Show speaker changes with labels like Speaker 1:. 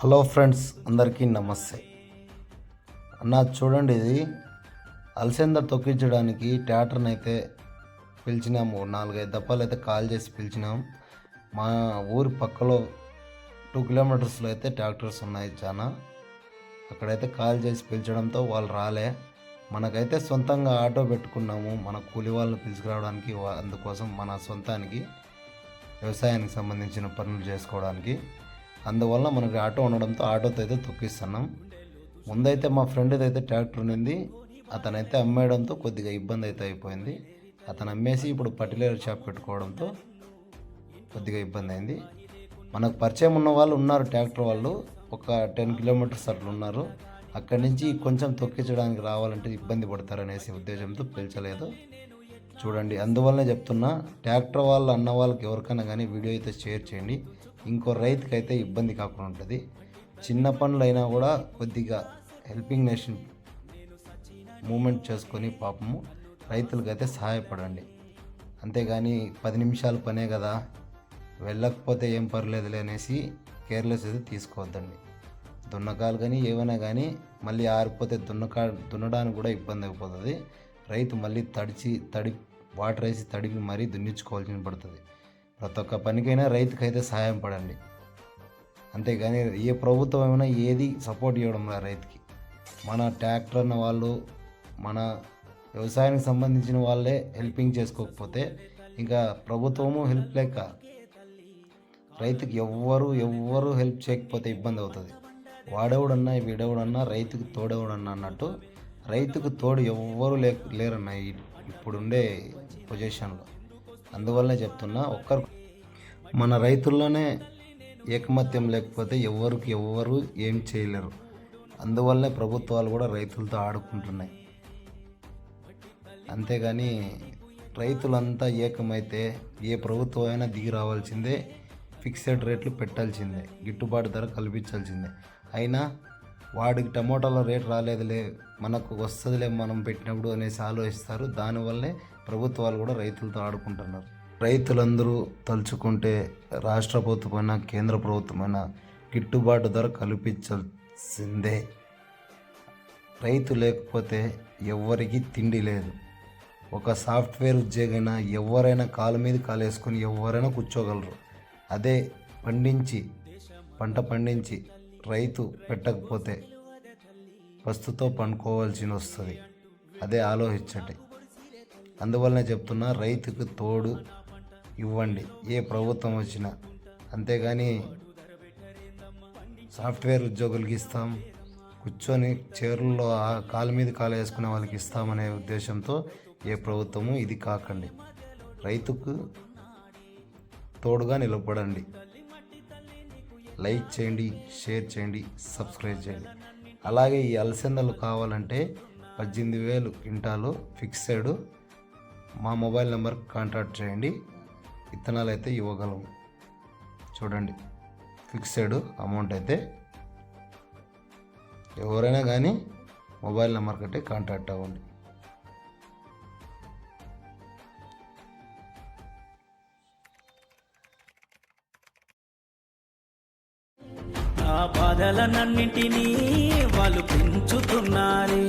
Speaker 1: Hello friends అందరికీ నమస్తే. అన్న చూడండి ఇది. అలసంద తొక్కించడానికి ట్రాక్టర్ని అయితే పిలిచినాము. నాలుగైదు దప్పాలు అయితే కాల్ చేసి పిలిచినాం. మా ఊరి పక్కలో టూ కిలోమీటర్స్లో అయితే ట్రాక్టర్స్ ఉన్నాయి చాలా అక్కడైతే కాల్ చేసి పిలిచడంతో వాళ్ళు రాలే. మనకైతే సొంతంగా ఆటో పెట్టుకున్నాము. మన కూలి వాళ్ళని పిలుచుకురావడానికి అందుకోసం మన సొంతానికి వ్యవసాయానికి సంబంధించిన పనులు చేసుకోవడానికి. అందువల్ల మనకి ఆటో ఉండడంతో ఆటోతో అయితే తొక్కిస్తున్నాం. ముందైతే మా ఫ్రెండ్ది అయితే ట్రాక్టర్ ఉన్నింది అతనైతే అమ్మేయడంతో కొద్దిగా ఇబ్బంది అయితే అయిపోయింది. అతను అమ్మేసి ఇప్పుడు పర్టికులర్ షాప్ పెట్టుకోవడంతో కొద్దిగా ఇబ్బంది అయింది. మనకు పరిచయం ఉన్న వాళ్ళు ఉన్నారు ట్రాక్టర్ వాళ్ళు. ఒక టెన్ కిలోమీటర్స్ అట్లా ఉన్నారు. అక్కడి నుంచి కొంచెం తొక్కించడానికి రావాలంటే ఇబ్బంది పడతారనేసి ఉద్దేశంతో పిలిచలేదు. చూడండి అందువల్లనే చెప్తున్నా ట్రాక్టర్ వాళ్ళు అన్న వాళ్ళకి ఎవరికైనా కానీ వీడియో అయితే షేర్ చేయండి. ఇంకో రైతుకి అయితే ఇబ్బంది కాకుండా ఉంటుంది. చిన్న పనులు అయినా కూడా కొద్దిగా హెల్పింగ్ నేషన్ మూమెంట్ చేసుకొని పాపము రైతులకైతే సహాయపడండి. అంతేగాని పది నిమిషాల పనే కదా వెళ్ళకపోతే ఏం పర్లేదులే అనేసి కేర్లెస్ అయితే తీసుకోవద్దండి. దున్నకాలు కానీ ఏమైనా కానీ మళ్ళీ ఆరిపోతే దున్నకా దున్నడానికి కూడా ఇబ్బంది అయిపోతుంది. రైతు మళ్ళీ తడిచి తడి వాటర్ వేసి తడిపి మరీ దున్నించుకోవాల్సి పడుతుంది. ప్రతి ఒక్క పనికైనా రైతుకైతే సహాయం పడండి. అంతేగాని ఏ ప్రభుత్వం ఏమైనా ఏది సపోర్ట్ ఇవ్వడం లేదు రైతుకి. మన ట్రాక్టర్ అన్న వాళ్ళు మన వ్యవసాయానికి సంబంధించిన వాళ్ళే హెల్పింగ్ చేసుకోకపోతే ఇంకా ప్రభుత్వము హెల్ప్ లేక రైతుకి ఎవ్వరు ఎవ్వరు హెల్ప్ చేయకపోతే ఇబ్బంది అవుతుంది. వాడెవడన్నా వీడేవుడన్నా రైతుకు తోడెవడన్నా అన్నట్టు రైతుకు తోడు ఎవ్వరు లే లేరన్న ఇప్పుడుండే పొజిషన్లో. అందువల్లనే చెప్తున్నా ఒక్కరు మన రైతుల్లోనే ఏకమత్యం లేకపోతే ఎవరికి ఎవ్వరు ఏం చేయలేరు. అందువల్లనే ప్రభుత్వాలు కూడా రైతులతో ఆడుకుంటున్నాయి. అంతేగాని రైతులంతా ఏకమైతే ఏ ప్రభుత్వం అయినా దిగి రావాల్సిందే ఫిక్స్డ్ రేట్లు పెట్టాల్సిందే గిట్టుబాటు ధర కల్పించాల్సిందే. అయినా వాడికి టమోటాల రేట్ రాలేదులే మనకు వస్తుందిలే మనం పెట్టినప్పుడు అనేసి ఆలోచిస్తారు. దానివల్లే ప్రభుత్వాలు కూడా రైతులతో ఆడుకుంటున్నారు. రైతులందరూ తలుచుకుంటే రాష్ట్ర ప్రభుత్వమైనా కేంద్ర ప్రభుత్వమైనా గిట్టుబాటు ధర కల్పించాల్సిందే. రైతు లేకపోతే ఎవరికి తిండి లేదు. ఒక సాఫ్ట్వేర్ ఉద్యోగైనా ఎవరైనా కాలు మీద కాలు వేసుకొని ఎవరైనా కూర్చోగలరు. అదే పండించి పంట పండించి రైతు పెట్టకపోతే ప్రస్తుతం పండుకోవాల్సి వస్తుంది. అదే ఆలోచించండి. అందువలనే చెప్తున్నా రైతుకు తోడు ఇవ్వండి. ఏ ప్రభుత్వం వచ్చినా. అంతేగాని సాఫ్ట్వేర్ ఉద్యోగులకి ఇస్తాం. కూర్చొని చీరల్లో ఆ కాలు మీద కాలు వేసుకునే వాళ్ళకి ఇస్తామనే ఉద్దేశంతో ఏ ప్రభుత్వము ఇది కాకండి. రైతుకు తోడుగా నిలబడండి. లైక్ చేయండి షేర్ చేయండి సబ్స్క్రైబ్ చేయండి. అలాగే ఈ అలసందలు కావాలంటే పద్దెనిమిది వేలు క్వింటాలు ఫిక్స్డ్ మా మొబైల్ నెంబర్ కాంటాక్ట్ చేయండి. విత్తనాలు అయితే ఇవ్వగలము చూడండి ఫిక్స్డ్ అమౌంట్ అయితే ఎవరైనా కానీ మొబైల్ నెంబర్ కంటే కాంటాక్ట్ అవ్వండి.
Speaker 2: ఆ బాధలనన్నింటినీ వాళ్ళు పెంచుతున్నారే.